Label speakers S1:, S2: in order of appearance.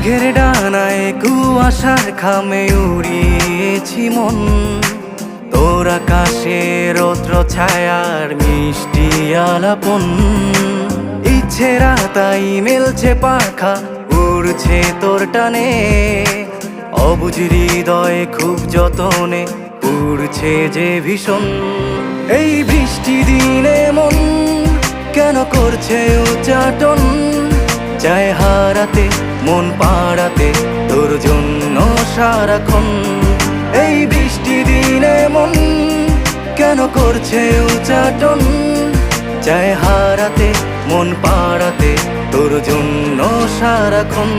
S1: মেঘের ডানায় কুয়াশার খামে উড়িয়েছি মন। তোর আকাশে রৌদ্র ছায়ার মিষ্টি আলাপন। ইচ্ছেরা তাই মেলছে পাখা, উড়ছে তোর টানে। অবুঝ হৃদয়ে খুব যতনে, উড়ছে যে ভীষণ। এই বৃষ্টি দিনে মন কেন করছে উচ্চাটন? চায় হারাতে, মন পাড়াতে, তোর জন্য সারাক্ষণ। এই বৃষ্টি দিনে মন কেন করছে উচাটন? চায় হারাতে, মন পাড়াতে, তোর জন্য সারাক্ষণ।